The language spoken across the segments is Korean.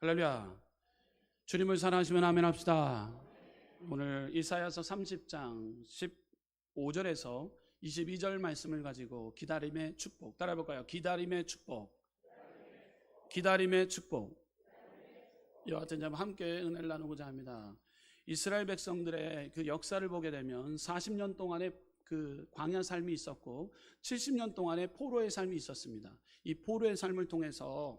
할렐루야. 주님을 사랑하시면 아멘 합시다. 오늘 이사야서 30장 15절에서 22절 말씀을 가지고 기다림의 축복 따라 볼까요? 기다림의 축복. 기다림의 축복. 점 함께 은혜를 나누고자 합니다. 이스라엘 백성들의 그 역사를 보게 되면 40년 동안의 그 광야 삶이 있었고 70년 동안의 포로의 삶이 있었습니다. 이 포로의 삶을 통해서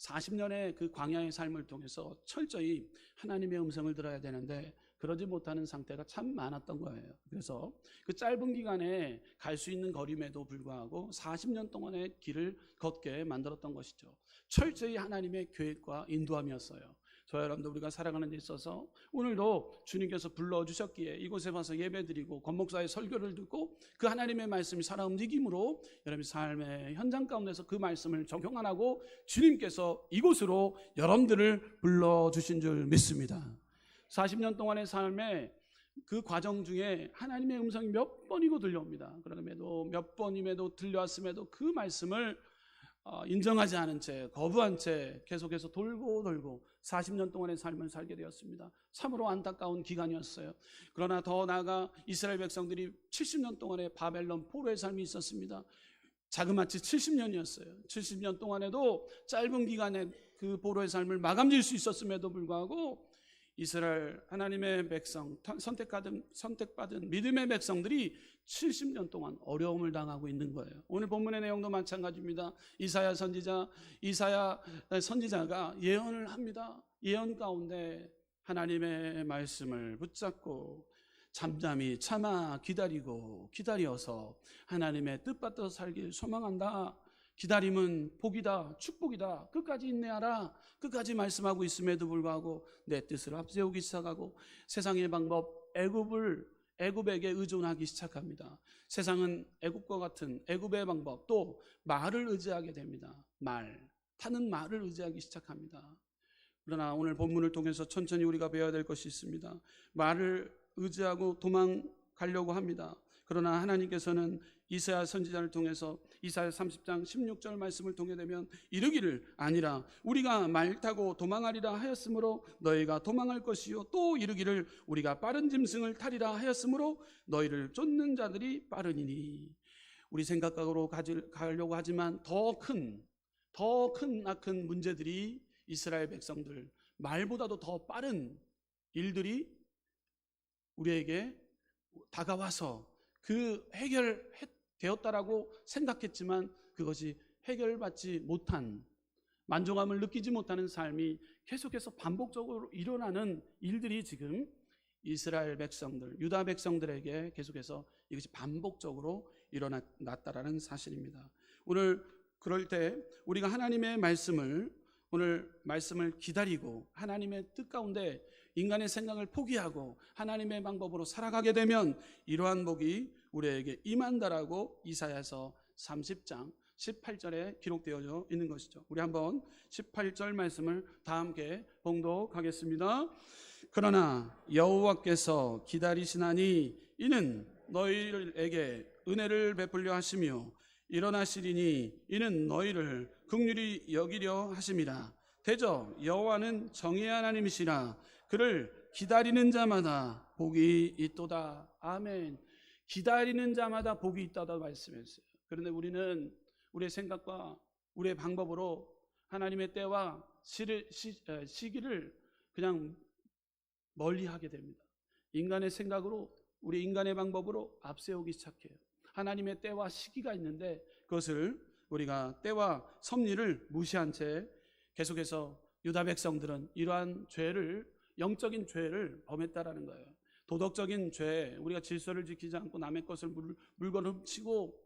40년의 그 광야의 삶을 통해서 철저히 하나님의 음성을 들어야 되는데 그러지 못하는 상태가 참 많았던 거예요. 그래서 그 짧은 기간에 갈 수 있는 거림에도 불구하고 40년 동안의 길을 걷게 만들었던 것이죠. 철저히 하나님의 계획과 인도함이었어요. 저 여러분들 우리가 살아가는 데 있어서 오늘도 주님께서 불러주셨기에 이곳에 와서 예배드리고 권목사의 설교를 듣고 그 하나님의 말씀이 살아 움직임으로 여러분 삶의 현장 가운데서 그 말씀을 적용 안 하고 주님께서 이곳으로 여러분들을 불러주신 줄 믿습니다. 40년 동안의 삶에 그 과정 중에 하나님의 음성이 몇 번이고 들려옵니다. 그럼에도 몇 번임에도 들려왔음에도 그 말씀을 어, 인정하지 않은 채 거부한 채 계속해서 돌고 돌고 40년 동안의 삶을 살게 되었습니다. 참으로 안타까운 기간이었어요. 그러나 더 나아가 이스라엘 백성들이 70년 동안의 바벨론 포로의 삶이 있었습니다. 자그마치 70년이었어요. 70년 동안에도 짧은 기간에 그 포로의 삶을 마감질 수 있었음에도 불구하고 이스라엘 하나님의 백성 선택받은 선택받은 믿음의 백성들이 70년 동안 어려움을 당하고 있는 거예요. 오늘 본문의 내용도 마찬가지입니다. 이사야 선지자 이사야 선지자가 예언을 합니다. 예언 가운데 하나님의 말씀을 붙잡고 잠잠히 참아 기다리고 기다려서 하나님의 뜻받들어 살길 소망한다. 기다림은 복이다, 축복이다. 끝까지 인내하라. 끝까지 말씀하고 있음에도 불구하고 내 뜻을 앞세우기 시작하고 세상의 방법 애굽을 애굽에게 의존하기 시작합니다. 세상은 애굽과 같은 애굽의 방법 또 말을 의지하게 됩니다. 말 타는 말을 의지하기 시작합니다. 그러나 오늘 본문을 통해서 천천히 우리가 배워야 될 것이 있습니다. 말을 의지하고 도망가려고 합니다. 그러나 하나님께서는 이사야 선지자를 통해서 이사야 30장 16절 말씀을 통해 되면 이르기를 아니라 우리가 말 타고 도망하리라 하였으므로 너희가 도망할 것이요 또 이르기를 우리가 빠른 짐승을 타리라 하였으므로 너희를 쫓는 자들이 빠르니니. 우리 생각으로 가려고 하지만 더 큰 더 큰 악한 문제들이 이스라엘 백성들 말보다도 더 빠른 일들이 우리에게 다가와서 그 해결 되었다라고 생각했지만 그것이 해결받지 못한 만족감을 느끼지 못하는 삶이 계속해서 반복적으로 일어나는 일들이 지금 이스라엘 백성들, 유다 백성들에게 계속해서 이것이 반복적으로 일어났다라는 사실입니다. 오늘 그럴 때 우리가 하나님의 말씀을 오늘 말씀을 기다리고 하나님의 뜻 가운데 인간의 생각을 포기하고 하나님의 방법으로 살아가게 되면 이러한 복이 우리에게 임한다라고 이사야서 30장 18절에 기록되어 있는 것이죠. 우리 한번 18절 말씀을 다 함께 봉독하겠습니다. 그러나 여호와께서 기다리시나니 이는 너희에게 은혜를 베풀려 하시며 일어나시리니 이는 너희를 극률이 여기려 하심이라. 대저 여호와는 정의 하나님이시라. 그를 기다리는 자마다 복이 있도다. 아멘. 기다리는 자마다 복이 있다고 말씀했어요. 그런데 우리는 우리의 생각과 우리의 방법으로 하나님의 때와 시, 시기를 그냥 멀리 하게 됩니다. 인간의 생각으로 우리 인간의 방법으로 앞세우기 시작해요. 하나님의 때와 시기가 있는데 그것을 우리가 때와 섭리를 무시한 채 계속해서 유다 백성들은 이러한 죄를 영적인 죄를 범했다라는 거예요. 도덕적인 죄, 우리가 질서를 지키지 않고 남의 것을 물, 물건 훔치고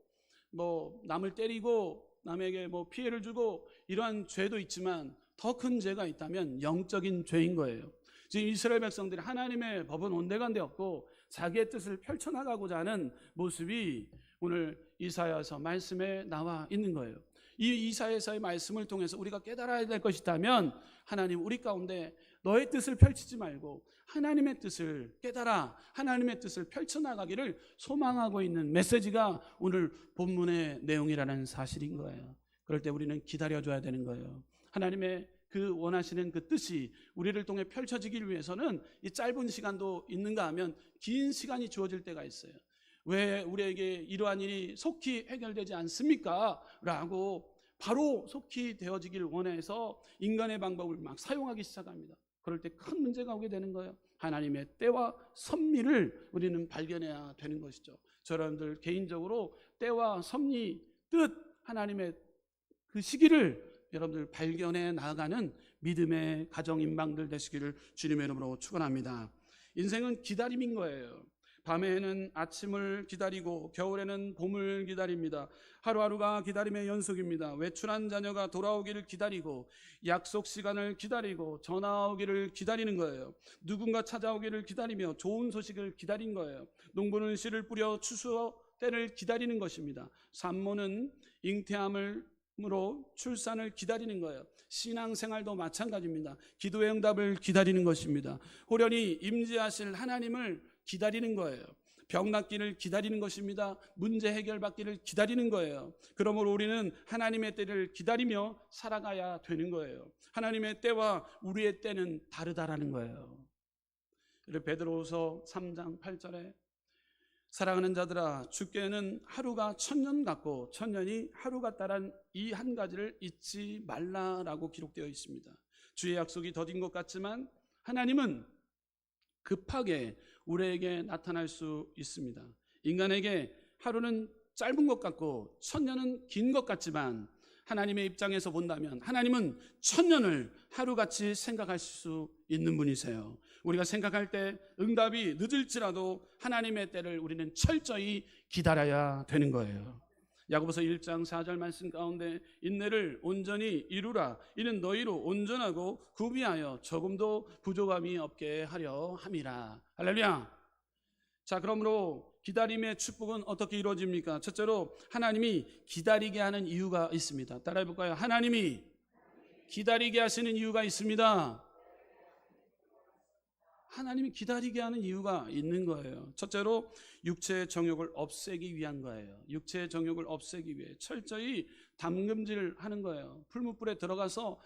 뭐 남을 때리고 남에게 뭐 피해를 주고 이러한 죄도 있지만 더 큰 죄가 있다면 영적인 죄인 거예요. 지금 이스라엘 백성들이 하나님의 법은 온데간데 없고 자기의 뜻을 펼쳐나가고자 하는 모습이 오늘 이사야서 말씀에 나와 있는 거예요. 이 이사야서의 말씀을 통해서 우리가 깨달아야 될 것이 있다면 하나님 우리 가운데 너의 뜻을 펼치지 말고 하나님의 뜻을 깨달아 하나님의 뜻을 펼쳐나가기를 소망하고 있는 메시지가 오늘 본문의 내용이라는 사실인 거예요. 그럴 때 우리는 기다려줘야 되는 거예요. 하나님의 그 원하시는 그 뜻이 우리를 통해 펼쳐지기 위해서는 이 짧은 시간도 있는가 하면 긴 시간이 주어질 때가 있어요. 왜 우리에게 이러한 일이 속히 해결되지 않습니까? 라고 바로 속히 되어지기를 원해서 인간의 방법을 막 사용하기 시작합니다. 그럴 때 큰 문제가 오게 되는 거예요. 하나님의 때와 섭리를 우리는 발견해야 되는 것이죠. 저러분들 개인적으로 때와 섭리, 뜻, 하나님의 그 시기를 여러분들 발견해 나가는 믿음의 가정 인방들 되시기를 주님의 이름으로 축원합니다. 인생은 기다림인 거예요. 밤에는 아침을 기다리고 겨울에는 봄을 기다립니다. 하루하루가 기다림의 연속입니다. 외출한 자녀가 돌아오기를 기다리고 약속 시간을 기다리고 전화 오기를 기다리는 거예요. 누군가 찾아오기를 기다리며 좋은 소식을 기다린 거예요. 농부는 씨를 뿌려 추수 때를 기다리는 것입니다. 산모는 잉태함으로 출산을 기다리는 거예요. 신앙생활도 마찬가지입니다. 기도의 응답을 기다리는 것입니다. 호련히 임재하실 하나님을 기다리는 거예요. 병 낫기를 기다리는 것입니다. 문제 해결받기를 기다리는 거예요. 그러므로 우리는 하나님의 때를 기다리며 살아가야 되는 거예요. 하나님의 때와 우리의 때는 다르다라는 거예요. 베드로후서 3장 8절에 사랑하는 자들아 주께는 하루가 천년 같고 천년이 하루 같다란 이 한 가지를 잊지 말라라고 기록되어 있습니다. 주의 약속이 더딘 것 같지만 하나님은 급하게 우리에게 나타날 수 있습니다. 인간에게 하루는 짧은 것 같고 천년은 긴 것 같지만 하나님의 입장에서 본다면 하나님은 천년을 하루같이 생각할 수 있는 분이세요. 우리가 생각할 때 응답이 늦을지라도 하나님의 때를 우리는 철저히 기다려야 되는 거예요. 야고보서 1장 4절 말씀 가운데 인내를 온전히 이루라. 이는 너희로 온전하고 구비하여 조금도 부족함이 없게 하려 함이라. 할렐루야. 자 그러므로 기다림의 축복은 어떻게 이루어집니까? 첫째로 하나님이 기다리게 하는 이유가 있습니다. 따라해 볼까요? 하나님이 기다리게 하시는 이유가 있습니다 하나님이 기다리게 하는 이유가 있는 거예요. 첫째로 육체의 정욕을 없애기 위한 거예요. 육체의 정욕을 없애기 위해 철저히 담금질 하는 거예요. 풀무불에 들어가서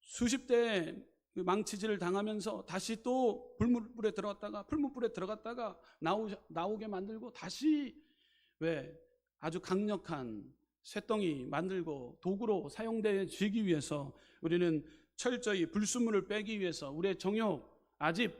수십 대 망치질을 당하면서 다시 또 불물불에 들어갔다가 풀무불에 들어갔다가 나오, 나오게 만들고 다시 왜 아주 강력한 쇠덩이 만들고 도구로 사용되기 위해서 우리는 철저히 불순물을 빼기 위해서 우리의 정욕 아집,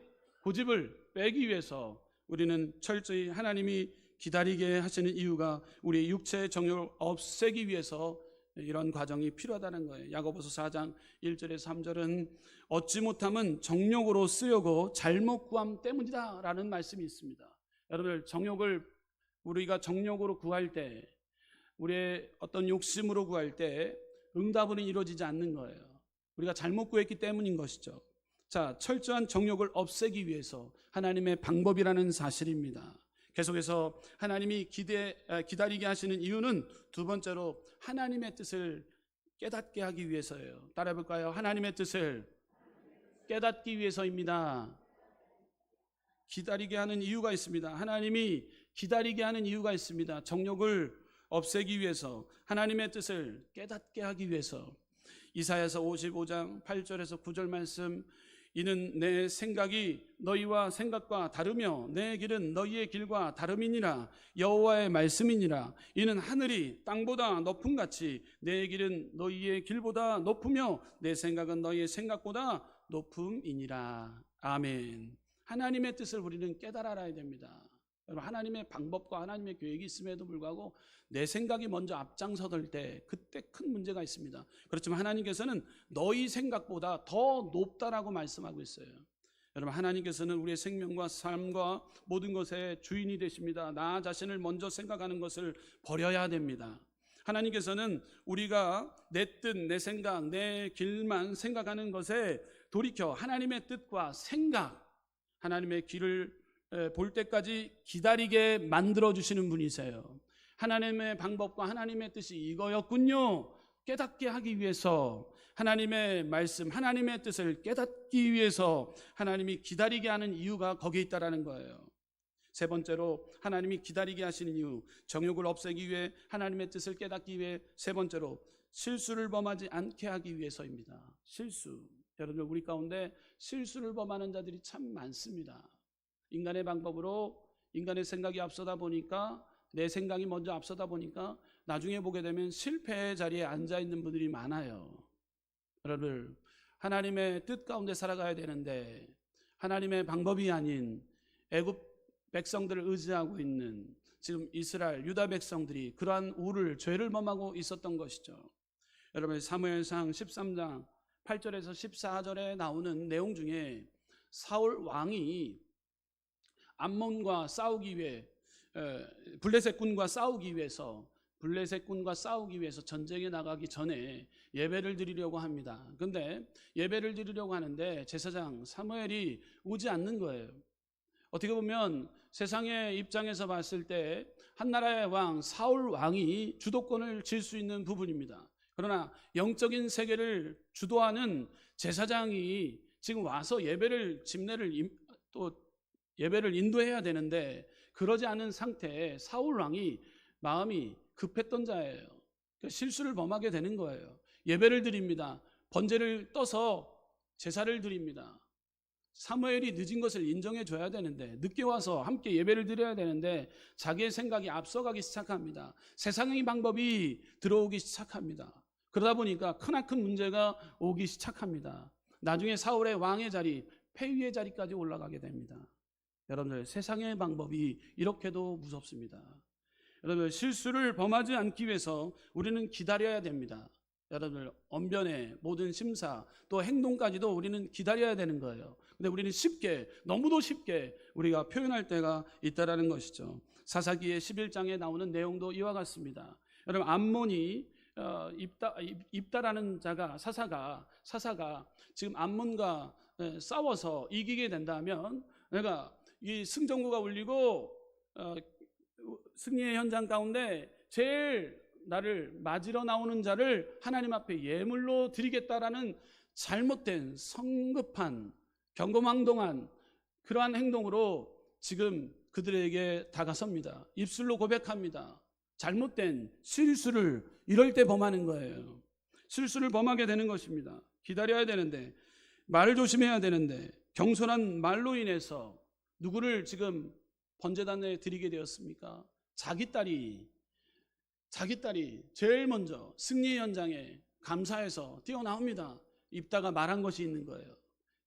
고집을 빼기 위해서 우리는 철저히 하나님이 기다리게 하시는 이유가 우리 육체의 정욕을 없애기 위해서 이런 과정이 필요하다는 거예요. 야고보서 4장 1절에서 3절은 얻지 못함은 정욕으로 쓰여고 잘못 구함 때문이다라는 말씀이 있습니다. 여러분 정욕을 우리가 정욕으로 구할 때 우리의 어떤 욕심으로 구할 때 응답은 이루어지지 않는 거예요. 우리가 잘못 구했기 때문인 것이죠. 자, 철저한 정욕을 없애기 위해서 하나님의 방법이라는 사실입니다. 계속해서 하나님이 기대, 기다리게 하시는 이유는 두 번째로 하나님의 뜻을 깨닫게 하기 위해서예요. 따라 해 볼까요? 하나님의 뜻을 깨닫기 위해서입니다. 기다리게 하는 이유가 있습니다. 하나님이 기다리게 하는 이유가 있습니다. 정욕을 없애기 위해서 하나님의 뜻을 깨닫게 하기 위해서 이사야서 55장 8절에서 9절 말씀 이는 내 생각이 너희와 생각과 다르며 내 길은 너희의 길과 다름이니라. 여호와의 말씀이니라. 이는 하늘이 땅보다 높음 같이 내 길은 너희의 길보다 높으며 내 생각은 너희의 생각보다 높음이니라. 아멘. 하나님의 뜻을 우리는 깨달아 알아야 됩니다 하나님의 방법과 하나님의 계획이 있음에도 불구하고 내 생각이 먼저 앞장서들 때 그때 큰 문제가 있습니다. 그렇지만 하나님께서는 너희 생각보다 더 높다라고 말씀하고 있어요. 여러분 하나님께서는 우리의 생명과 삶과 모든 것의 주인이 되십니다. 나 자신을 먼저 생각하는 것을 버려야 됩니다. 하나님께서는 우리가 내 뜻, 내 생각, 내 길만 생각하는 것에 돌이켜 하나님의 뜻과 생각, 하나님의 길을 볼 때까지 기다리게 만들어 주시는 분이세요. 하나님의 방법과 하나님의 뜻이 이거였군요. 깨닫게 하기 위해서 하나님의 말씀, 하나님의 뜻을 깨닫기 위해서 하나님이 기다리게 하는 이유가 거기에 있다라는 거예요. 세 번째로 하나님이 기다리게 하시는 이유, 정욕을 없애기 위해 하나님의 뜻을 깨닫기 위해 세 번째로 실수를 범하지 않게 하기 위해서입니다. 실수. 여러분들 우리 가운데 실수를 범하는 자들이 참 많습니다. 인간의 방법으로 인간의 생각이 앞서다 보니까 내 생각이 먼저 앞서다 보니까 나중에 보게 되면 실패의 자리에 앉아 있는 분들이 많아요. 여러분 하나님의 뜻 가운데 살아가야 되는데 하나님의 방법이 아닌 애굽 백성들을 의지하고 있는 지금 이스라엘 유다 백성들이 그러한 우를 죄를 범하고 있었던 것이죠. 여러분 사무엘상 13장 8절에서 14절에 나오는 내용 중에 사울 왕이 암몬과 싸우기 위해 에, 블레셋 군과 싸우기 위해서 블레셋 군과 싸우기 위해서 전쟁에 나가기 전에 예배를 드리려고 합니다. 근데 예배를 드리려고 하는데 제사장 사무엘이 오지 않는 거예요. 어떻게 보면 세상의 입장에서 봤을 때 한 나라의 왕 사울 왕이 주도권을 질 수 있는 부분입니다. 그러나 영적인 세계를 주도하는 제사장이 지금 와서 예배를 집례를 임- 또 예배를 인도해야 되는데 그러지 않은 상태에 사울 왕이 마음이 급했던 자예요. 그러니까 실수를 범하게 되는 거예요. 예배를 드립니다. 번제를 떠서 제사를 드립니다. 사무엘이 늦은 것을 인정해 줘야 되는데 늦게 와서 함께 예배를 드려야 되는데 자기의 생각이 앞서가기 시작합니다. 세상의 방법이 들어오기 시작합니다. 그러다 보니까 크나큰 문제가 오기 시작합니다. 나중에 사울의 왕의 자리, 폐위의 자리까지 올라가게 됩니다. 여러분들 세상의 방법이 이렇게도 무섭습니다. 여러분 실수를 범하지 않기 위해서 우리는 기다려야 됩니다. 여러분들 언변의 모든 심사 또 행동까지도 우리는 기다려야 되는 거예요. 근데 우리는 쉽게 너무도 쉽게 우리가 표현할 때가 있다라는 것이죠. 사사기의 11장에 나오는 내용도 이와 같습니다. 여러분 암몬이 어, 입다 입- 입다라는 자가 사사가 사사가 지금 암몬과 에, 싸워서 이기게 된다면 내가 이 승전구가 울리고 어, 승리의 현장 가운데 제일 나를 맞으러 나오는 자를 하나님 앞에 예물로 드리겠다라는 잘못된 성급한 경거망동한 그러한 행동으로 지금 그들에게 다가섭니다. 입술로 고백합니다. 잘못된 실수를 이럴 때 범하는 거예요. 실수를 범하게 되는 것입니다. 기다려야 되는데 말을 조심해야 되는데 경솔한 말로 인해서 누구를 지금 번제단에 드리게 되었습니까? 자기 딸이 자기 딸이 제일 먼저 승리 현장에 감사해서 뛰어나옵니다. 입다가 말한 것이 있는 거예요.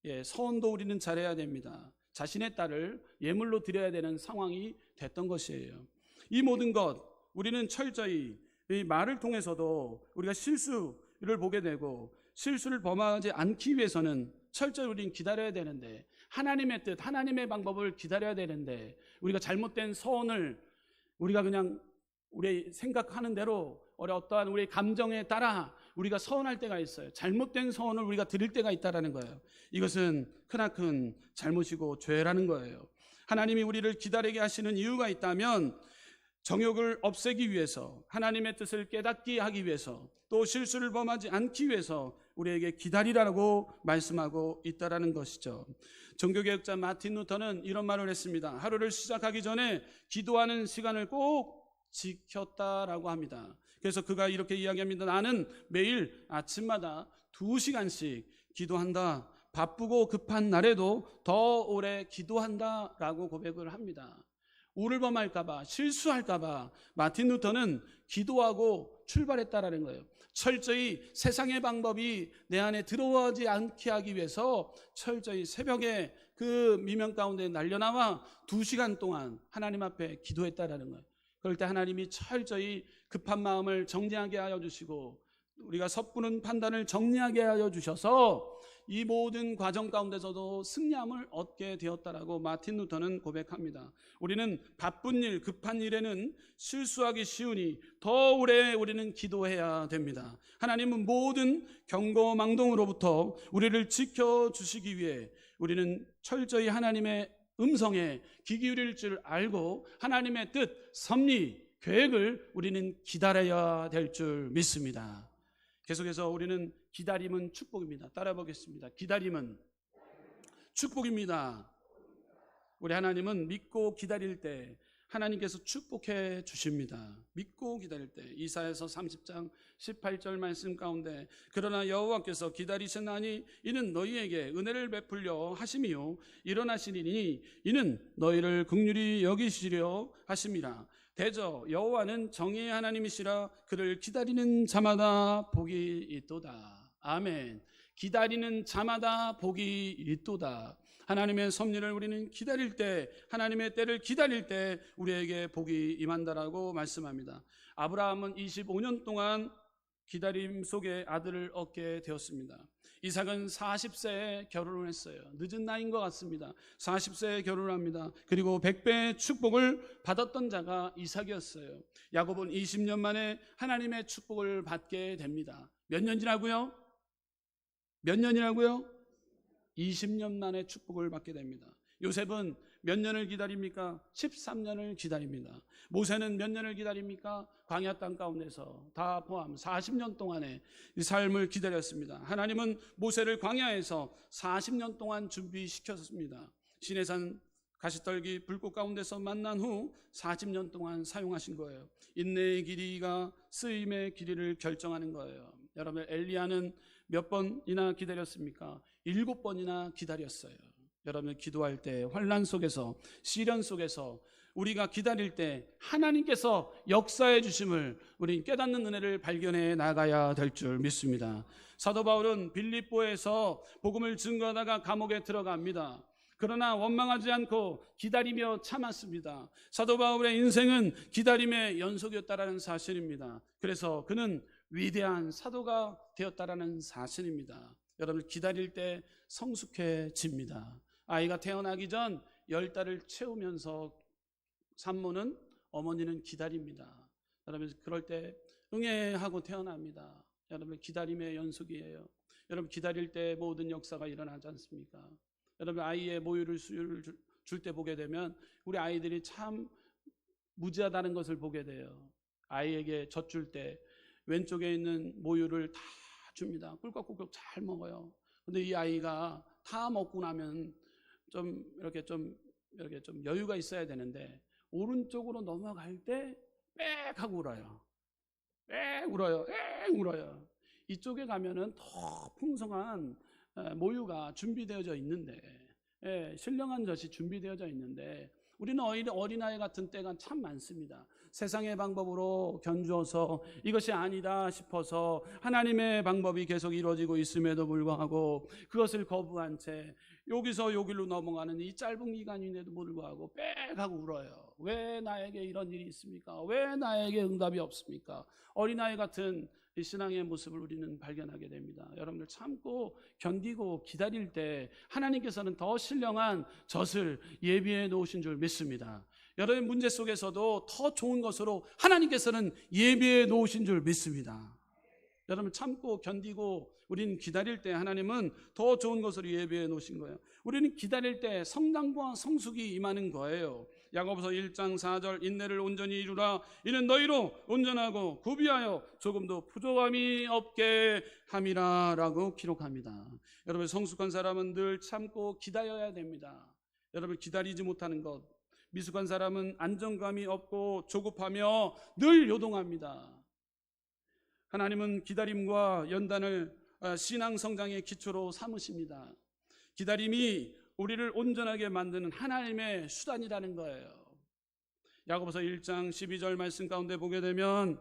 예, 서원도 우리는 잘해야 됩니다. 자신의 딸을 예물로 드려야 되는 상황이 됐던 것이에요. 이 모든 것 우리는 철저히 이 말을 통해서도 우리가 실수를 보게 되고 실수를 범하지 않기 위해서는 철저히 우리는 기다려야 되는데 하나님의 뜻, 하나님의 방법을 기다려야 되는데 우리가 잘못된 서원을 우리가 그냥 우리 생각하는 대로 어떠한 우리 감정에 따라 우리가 서운할 때가 있어요. 잘못된 서운을 우리가 드릴 때가 있다라는 거예요. 이것은 크나큰 잘못이고 죄라는 거예요. 하나님이 우리를 기다리게 하시는 이유가 있다면 정욕을 없애기 위해서 하나님의 뜻을 깨닫게 하기 위해서 또 실수를 범하지 않기 위해서 우리에게 기다리라고 말씀하고 있다라는 것이죠. 종교개혁자 마틴 루터는 이런 말을 했습니다. 하루를 시작하기 전에 기도하는 시간을 꼭 지켰다라고 합니다. 그래서 그가 이렇게 이야기합니다. 나는 매일 아침마다 두 시간씩 기도한다. 바쁘고 급한 날에도 더 오래 기도한다라고 고백을 합니다. 우를 범할까봐 실수할까봐 마틴 루터는 기도하고 출발했다라는 거예요. 철저히 세상의 방법이 내 안에 들어오지 않게 하기 위해서 철저히 새벽에 그 미명 가운데 날려나와 두 시간 동안 하나님 앞에 기도했다라는 거예요. 그럴 때 하나님이 철저히 급한 마음을 정리하게 하여 주시고 우리가 섣부른 판단을 정리하게 하여 주셔서 이 모든 과정 가운데서도 승리함을 얻게 되었다라고 마틴 루터는 고백합니다. 우리는 바쁜 일, 급한 일에는 실수하기 쉬우니 더 오래 우리는 기도해야 됩니다. 하나님은 모든 경고 망동으로부터 우리를 지켜 주시기 위해 우리는 철저히 하나님의 음성에 귀 기울일 줄 알고 하나님의 뜻, 섭리, 계획을 우리는 기다려야 될 줄 믿습니다. 계속해서 우리는 기다림은 축복입니다. 따라 보겠습니다. 기다림은 축복입니다. 우리 하나님은 믿고 기다릴 때 하나님께서 축복해 주십니다. 믿고 기다릴 때 이사야서 30장 18절 말씀 가운데 그러나 여호와께서 기다리셨나니 이는 너희에게 은혜를 베풀려 하심이요 일어나시리니 이는 너희를 극률이 여기시려 하심이라 대저 여호와는 정의의 하나님이시라 그를 기다리는 자마다 복이 있도다. 아멘. 기다리는 자마다 복이 있도다. 하나님의 섭리를 우리는 기다릴 때 하나님의 때를 기다릴 때 우리에게 복이 임한다라고 말씀합니다. 아브라함은 25년 동안 기다림 속에 아들을 얻게 되었습니다. 이삭은 40세에 결혼을 했어요. 늦은 나이인 것 같습니다. 40세에 결혼을 합니다. 그리고 100배의 축복을 받았던 자가 이삭이었어요. 야곱은 20년 만에 하나님의 축복을 받게 됩니다. 몇 년이라고요? 몇 년이라고요? 20년 만에 축복을 받게 됩니다. 요셉은 몇 년을 기다립니까? 13년을 기다립니다. 모세는 몇 년을 기다립니까? 광야 땅 가운데서 다 포함 40년 동안의 이 삶을 기다렸습니다. 하나님은 모세를 광야에서 40년 동안 준비시켰습니다. 시내산 가시떨기 불꽃 가운데서 만난 후 40년 동안 사용하신 거예요. 인내의 길이가 쓰임의 길이를 결정하는 거예요. 여러분 엘리야는 몇 번이나 기다렸습니까? 일곱 번이나 기다렸어요. 여러분 기도할 때 환란 속에서 시련 속에서 우리가 기다릴 때 하나님께서 역사해 주심을 우리 깨닫는 은혜를 발견해 나가야 될 줄 믿습니다. 사도 바울은 빌립보에서 복음을 증거하다가 감옥에 들어갑니다. 그러나 원망하지 않고 기다리며 참았습니다. 사도 바울의 인생은 기다림의 연속이었다라는 사실입니다. 그래서 그는 위대한 사도가 되었다라는 사실입니다. 여러분 기다릴 때 성숙해집니다. 아이가 태어나기 전 열 달을 채우면서 산모는 어머니는 기다립니다. 여러분 그럴 때 응애하고 태어납니다. 여러분 기다림의 연속이에요. 여러분 기다릴 때 모든 역사가 일어나지 않습니까? 여러분 아이의 모유를 수유를 줄 때 보게 되면 우리 아이들이 참 무지하다는 것을 보게 돼요. 아이에게 젖줄 때 왼쪽에 있는 모유를 다 줍니다. 꿀꺽꿀꺽 잘 먹어요. 근데 이 아이가 다 먹고 나면 좀 이렇게 좀 이렇게 좀 여유가 있어야 되는데 오른쪽으로 넘어갈 때 빽 하고 울어요. 빽 울어요. 빽 울어요. 이쪽에 가면은 더 풍성한 모유가 준비되어져 있는데 예, 신령한 젖이 준비되어져 있는데 우리는 어린아이 같은 때가 참 많습니다. 세상의 방법으로 견주어서 이것이 아니다 싶어서 하나님의 방법이 계속 이루어지고 있음에도 불구하고 그것을 거부한 채 여기서 여기로 넘어가는 이 짧은 기간인데도 불구하고 빽 하고 울어요. 왜 나에게 이런 일이 있습니까? 왜 나에게 응답이 없습니까? 어린아이 같은 이 신앙의 모습을 우리는 발견하게 됩니다. 여러분들 참고 견디고 기다릴 때 하나님께서는 더 신령한 젖을 예비해 놓으신 줄 믿습니다. 여러분 문제 속에서도 더 좋은 것으로 하나님께서는 예비해 놓으신 줄 믿습니다. 여러분 참고 견디고 우리는 기다릴 때 하나님은 더 좋은 것으로 예비해 놓으신 거예요. 우리는 기다릴 때 성당과 성숙이 임하는 거예요. 야고보서 1장 4절 인내를 온전히 이루라 이는 너희로 온전하고 구비하여 조금도 부족함이 없게 함이라라고 기록합니다. 여러분 성숙한 사람은 늘 참고 기다려야 됩니다. 여러분 기다리지 못하는 것 미숙한 사람은 안정감이 없고 조급하며 늘 요동합니다. 하나님은 기다림과 연단을 신앙 성장의 기초로 삼으십니다. 기다림이 우리를 온전하게 만드는 하나님의 수단이라는 거예요. 야고보서 1장 12절 말씀 가운데 보게 되면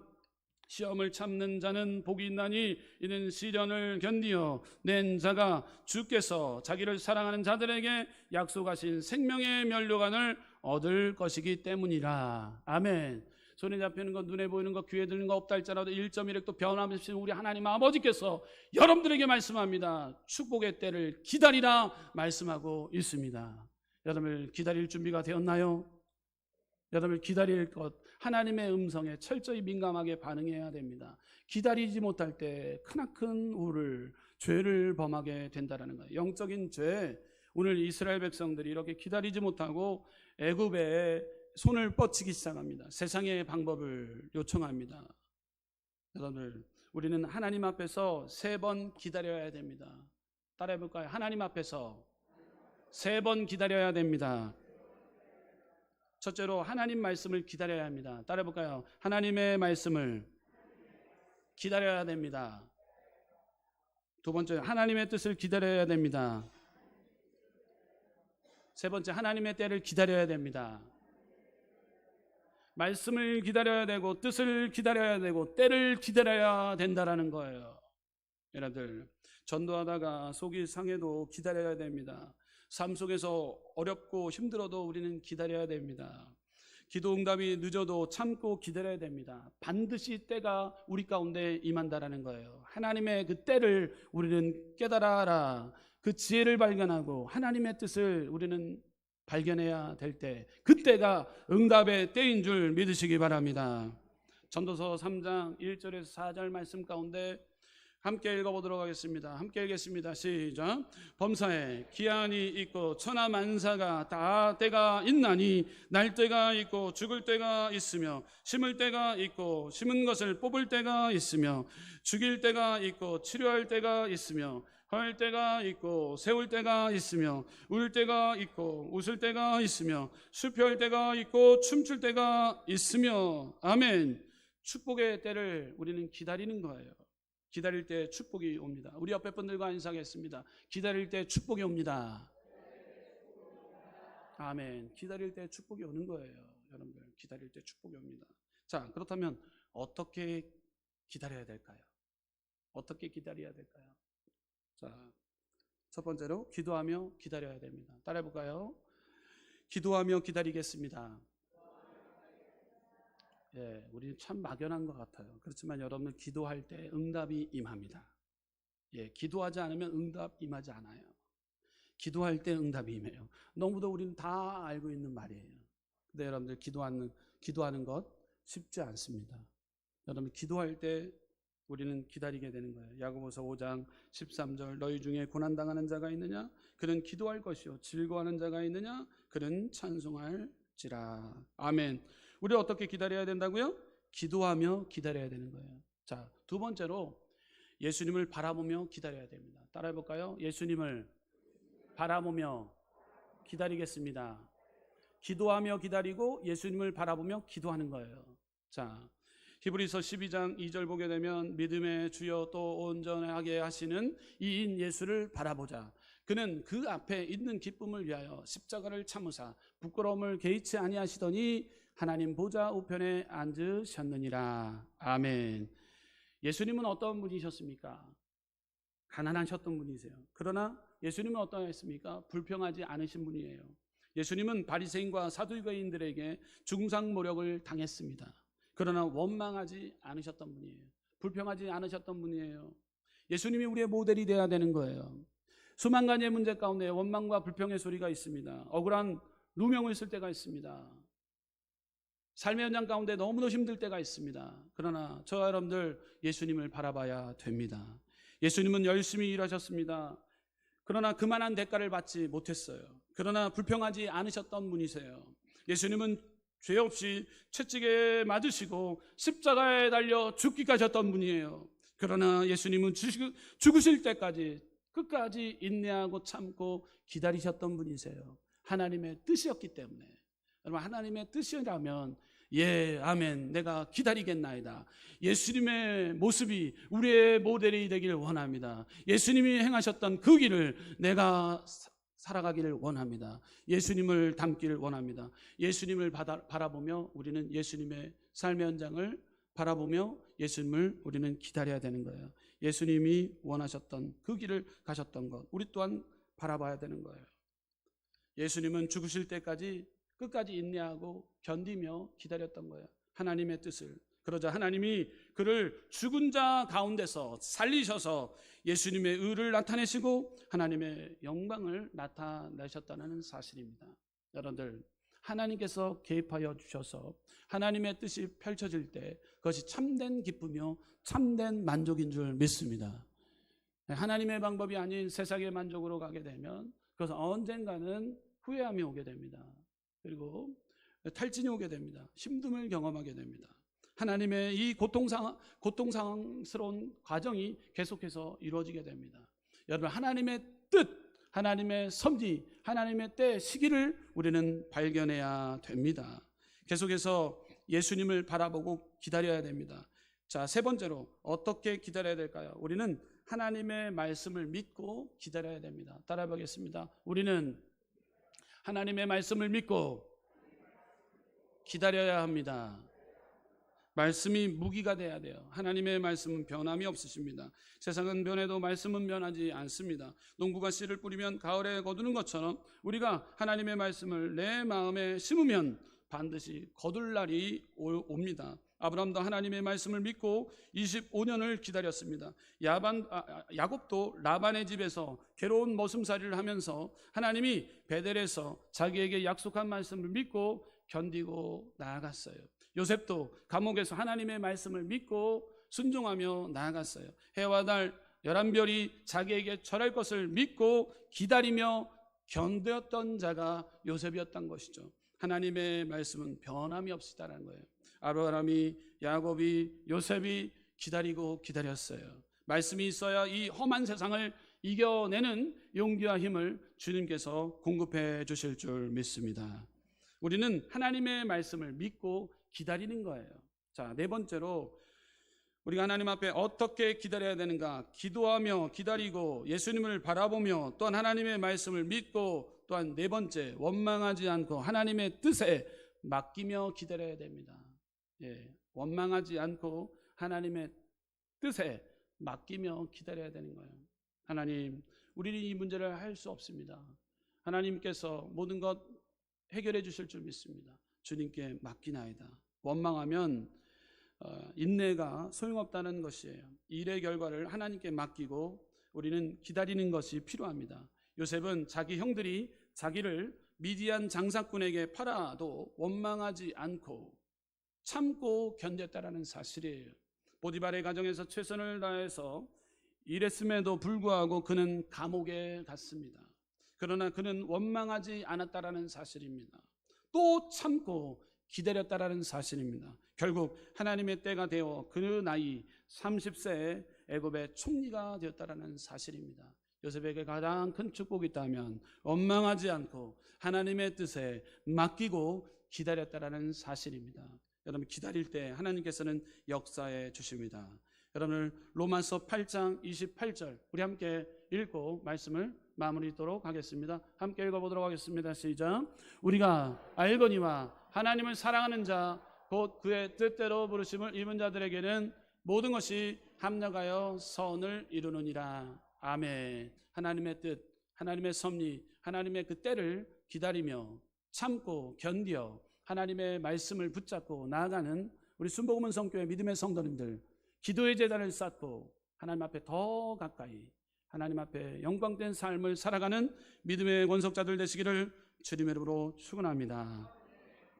시험을 참는 자는 복이 있나니 이는 시련을 견디어 낸 자가 주께서 자기를 사랑하는 자들에게 약속하신 생명의 면류관을 얻을 것이기 때문이라. 아멘. 손에 잡히는 것, 눈에 보이는 것, 귀에 들리는 것 없다 할지라도 1.1획도 변함없이 우리 하나님 아버지께서 여러분들에게 말씀합니다. 축복의 때를 기다리라 말씀하고 있습니다. 여러분을 기다릴 준비가 되었나요? 여러분을 기다릴 것, 하나님의 음성에 철저히 민감하게 반응해야 됩니다. 기다리지 못할 때 크나큰 우를, 죄를 범하게 된다는 거예요. 영적인 죄, 오늘 이스라엘 백성들이 이렇게 기다리지 못하고 애굽에 손을 뻗치기 시작합니다. 세상의 방법을 요청합니다. 여러분들, 우리는 하나님 앞에서 세 번 기다려야 됩니다. 따라해 볼까요? 하나님 앞에서 세 번 기다려야 됩니다. 첫째로 하나님 말씀을 기다려야 합니다. 따라해 볼까요? 하나님의 말씀을 기다려야 됩니다. 두 번째, 하나님의 뜻을 기다려야 됩니다. 세 번째, 하나님의 때를 기다려야 됩니다. 말씀을 기다려야 되고 뜻을 기다려야 되고 때를 기다려야 된다라는 거예요. 여러분들 전도하다가 속이 상해도 기다려야 됩니다. 삶 속에서 어렵고 힘들어도 우리는 기다려야 됩니다. 기도 응답이 늦어도 참고 기다려야 됩니다. 반드시 때가 우리 가운데 임한다라는 거예요. 하나님의 그 때를 우리는 깨달아라. 그 지혜를 발견하고 하나님의 뜻을 우리는 발견해야 될 때, 그때가 응답의 때인 줄 믿으시기 바랍니다. 전도서 3장 1절에서 4절 말씀 가운데 함께 읽어보도록 하겠습니다. 함께 읽겠습니다. 시작. 범사에 기한이 있고 천하 만사가 다 때가 있나니 날 때가 있고 죽을 때가 있으며 심을 때가 있고 심은 것을 뽑을 때가 있으며 죽일 때가 있고 치료할 때가 있으며 할 때가 있고 세울 때가 있으며 울 때가 있고 웃을 때가 있으며 수표할 때가 있고 춤출 때가 있으며 아멘. 축복의 때를 우리는 기다리는 거예요. 기다릴 때 축복이 옵니다. 우리 옆에 분들과 인사하겠습니다. 기다릴 때 축복이 옵니다. 아멘. 기다릴 때 축복이 오는 거예요. 여러분들, 기다릴 때 축복이 옵니다. 자, 그렇다면 어떻게 기다려야 될까요? 어떻게 기다려야 될까요? 자, 첫 번째로 기도하며 기다려야 됩니다. 따라해 볼까요? 기도하며 기다리겠습니다. 예, 우리 참 막연한 것 같아요. 그렇지만 여러분들 기도할 때 응답이 임합니다. 예, 기도하지 않으면 응답 임하지 않아요. 기도할 때 응답이 임해요. 너무도 우리는 다 알고 있는 말이에요. 근데 여러분들 기도하는 기도하는 것 쉽지 않습니다. 여러분 기도할 때 우리는 기다리게 되는 거예요. 야고보서 5장 13절 너희 중에 고난 당하는 자가 있느냐 그는 기도할 것이요 즐거워하는 자가 있느냐 그는 찬송할지라. 아멘. 우리 어떻게 기다려야 된다고요? 기도하며 기다려야 되는 거예요. 자, 두 번째로 예수님을 바라보며 기다려야 됩니다. 따라해 볼까요? 예수님을 바라보며 기다리겠습니다. 기도하며 기다리고 예수님을 바라보며 기도하는 거예요. 자, 히브리서 12장 2절 보게 되면 믿음의 주여 또 온전하게 하시는 이인 예수를 바라보자. 그는 그 앞에 있는 기쁨을 위하여 십자가를 참으사 부끄러움을 개의치 아니하시더니 하나님 보좌 우편에 앉으셨느니라. 아멘. 예수님은 어떤 분이셨습니까? 가난하셨던 분이세요. 그러나 예수님은 어떠했습니까? 불평하지 않으신 분이에요. 예수님은 바리새인과 사두개인들에게 중상 모력을 당했습니다. 그러나 원망하지 않으셨던 분이에요. 불평하지 않으셨던 분이에요. 예수님이 우리의 모델이 되어야 되는 거예요. 수만 가지의 문제 가운데 원망과 불평의 소리가 있습니다. 억울한 누명을 쓸 때가 있습니다. 삶의 현장 가운데 너무도 힘들 때가 있습니다. 그러나 저와 여러분들 예수님을 바라봐야 됩니다. 예수님은 열심히 일하셨습니다. 그러나 그만한 대가를 받지 못했어요. 그러나 불평하지 않으셨던 분이세요. 예수님은 죄 없이 채찍에 맞으시고 십자가에 달려 죽기까지 하셨던 분이에요. 그러나 예수님은 죽으실 때까지 끝까지 인내하고 참고 기다리셨던 분이세요. 하나님의 뜻이었기 때문에. 여러분 하나님의 뜻이라면 예, 아멘. 내가 기다리겠나이다. 예수님의 모습이 우리의 모델이 되기를 원합니다. 예수님이 행하셨던 그 길을 내가 살아가기를 원합니다. 예수님을 닮기를 원합니다. 예수님을 바다, 바라보며 우리는 예수님의 삶의 현장을 바라보며 예수님을 우리는 기다려야 되는 거예요. 예수님이 원하셨던 그 길을 가셨던 것, 우리 또한 바라봐야 되는 거예요. 예수님은 죽으실 때까지 끝까지 인내하고 견디며 기다렸던 거예요. 하나님의 뜻을. 그러자 하나님이 그를 죽은 자 가운데서 살리셔서 예수님의 의를 나타내시고 하나님의 영광을 나타내셨다는 사실입니다. 여러분들, 하나님께서 개입하여 주셔서 하나님의 뜻이 펼쳐질 때 그것이 참된 기쁨이요, 참된 만족인 줄 믿습니다. 하나님의 방법이 아닌 세상의 만족으로 가게 되면 그것은 언젠가는 후회함이 오게 됩니다. 그리고 탈진이 오게 됩니다. 힘듦을 경험하게 됩니다. 하나님의 이 고통상, 고통상스러운 과정이 계속해서 이루어지게 됩니다. 여러분, 하나님의 뜻, 하나님의 섭리, 하나님의 때 시기를 우리는 발견해야 됩니다. 계속해서 예수님을 바라보고 기다려야 됩니다. 자, 세 번째로 어떻게 기다려야 될까요? 우리는 하나님의 말씀을 믿고 기다려야 됩니다. 따라 보겠습니다. 우리는 하나님의 말씀을 믿고 기다려야 합니다. 말씀이 무기가 돼야 돼요. 하나님의 말씀은 변함이 없으십니다. 세상은 변해도 말씀은 변하지 않습니다. 농부가 씨를 뿌리면 가을에 거두는 것처럼 우리가 하나님의 말씀을 내 마음에 심으면 반드시 거둘 날이 오- 옵니다. 아브라함도 하나님의 말씀을 믿고 25년을 기다렸습니다. 야반, 아, 아, 야곱도 라반의 집에서 괴로운 머슴살이를 하면서 하나님이 베델에서 자기에게 약속한 말씀을 믿고 견디고 나아갔어요. 요셉도 감옥에서 하나님의 말씀을 믿고 순종하며 나아갔어요. 해와 달 열한 별이 자기에게 절할 것을 믿고 기다리며 견뎠던 자가 요셉이었던 것이죠. 하나님의 말씀은 변함이 없으다라는 거예요. 아브라함이 야곱이 요셉이 기다리고 기다렸어요. 말씀이 있어야 이 험한 세상을 이겨내는 용기와 힘을 주님께서 공급해 주실 줄 믿습니다. 우리는 하나님의 말씀을 믿고 기다리는 거예요. 자, 네 번째로 우리가 하나님 앞에 어떻게 기다려야 되는가? 기도하며 기다리고 예수님을 바라보며 또한 하나님의 말씀을 믿고 또한 네 번째 원망하지 않고 하나님의 뜻에 맡기며 기다려야 됩니다. 예, 원망하지 않고 하나님의 뜻에 맡기며 기다려야 되는 거예요. 하나님, 우리는 이 문제를 할 수 없습니다. 하나님께서 모든 것 해결해 주실 줄 믿습니다. 주님께 맡기나이다. 원망하면 어, 인내가 소용없다는 것이에요. 일의 결과를 하나님께 맡기고 우리는 기다리는 것이 필요합니다. 요셉은 자기 형들이 자기를 미디안 장사꾼에게 팔아도 원망하지 않고 참고 견뎠다라는 사실이에요. 보디발의 가정에서 최선을 다해서 일했음에도 불구하고 그는 감옥에 갔습니다. 그러나 그는 원망하지 않았다라는 사실입니다. 또 참고 기다렸다라는 사실입니다. 결국 하나님의 때가 되어 그 나이 30세에 애굽의 총리가 되었다라는 사실입니다. 요셉에게 가장 큰 축복이 있다면 원망하지 않고 하나님의 뜻에 맡기고 기다렸다라는 사실입니다. 여러분 기다릴 때 하나님께서는 역사해 주십니다. 여러분 로마서 8장 28절 우리 함께 읽고 말씀을 마무리하도록 하겠습니다. 함께 읽어보도록 하겠습니다. 시작. 우리가 알거니와 하나님을 사랑하는 자 곧 그의 뜻대로 부르심을 입은 자들에게는 모든 것이 합력하여 선을 이루느니라. 아멘. 하나님의 뜻, 하나님의 섭리, 하나님의 그 때를 기다리며 참고 견디어 하나님의 말씀을 붙잡고 나아가는 우리 순복음은 성교회 믿음의 성도님들 기도의 재단을 쌓고 하나님 앞에 더 가까이 하나님 앞에 영광된 삶을 살아가는 믿음의 권속자들 되시기를 주님의 이름으로 축원합니다.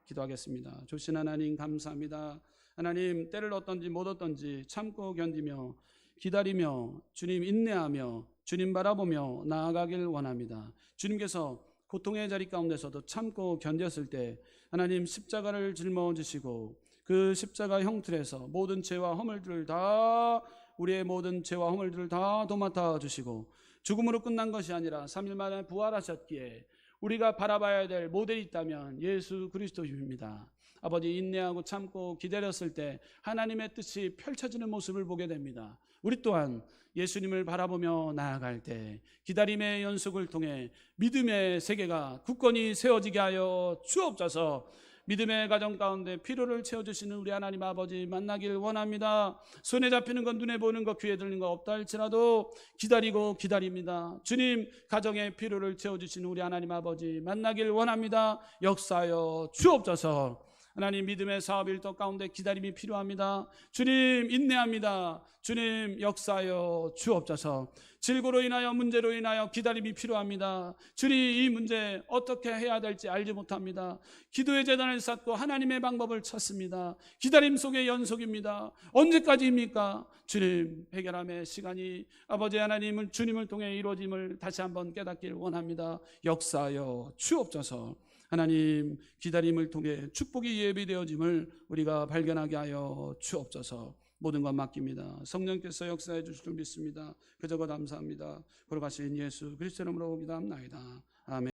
기도하겠습니다. 조신 하나님 감사합니다. 하나님 때를 얻던지 못 얻던지 참고 견디며 기다리며 주님 인내하며 주님 바라보며 나아가길 원합니다. 주님께서 고통의 자리 가운데서도 참고 견뎠을 때 하나님 십자가를 짊어지시고 그 십자가 형틀에서 모든 죄와 허물들을 다 우리의 모든 죄와 허물들을 다 도맡아 주시고 죽음으로 끝난 것이 아니라 3일 만에 부활하셨기에 우리가 바라봐야 될 모델이 있다면 예수 그리스도입니다. 아버지 인내하고 참고 기다렸을 때 하나님의 뜻이 펼쳐지는 모습을 보게 됩니다. 우리 또한 예수님을 바라보며 나아갈 때 기다림의 연속을 통해 믿음의 세계가 굳건히 세워지게 하여 주옵소서. 믿음의 가정 가운데 필요를 채워주시는 우리 하나님 아버지 만나길 원합니다. 손에 잡히는 건 눈에 보는 것 귀에 들리는 거 없다 할지라도 기다리고 기다립니다. 주님 가정의 필요를 채워주시는 우리 하나님 아버지 만나길 원합니다. 역사여 주옵소서. 하나님 믿음의 사업 일터 가운데 기다림이 필요합니다. 주님 인내합니다. 주님 역사여 주옵소서. 질고로 인하여 문제로 인하여 기다림이 필요합니다. 주님 이 문제 어떻게 해야 될지 알지 못합니다. 기도의 재단을 쌓고 하나님의 방법을 찾습니다. 기다림 속의 연속입니다. 언제까지입니까? 주님 해결함의 시간이 아버지 하나님을 주님을 통해 이루어짐을 다시 한번 깨닫기를 원합니다. 역사여 주옵소서. 하나님 기다림을 통해 축복이 예비되어짐을 우리가 발견하게 하여 주옵소서. 모든 것 맡깁니다. 성령께서 역사해 주실 줄 믿습니다. 그저거 감사합니다. 걸어가신 예수 그리스도 이름으로 기도합나이다. 아멘.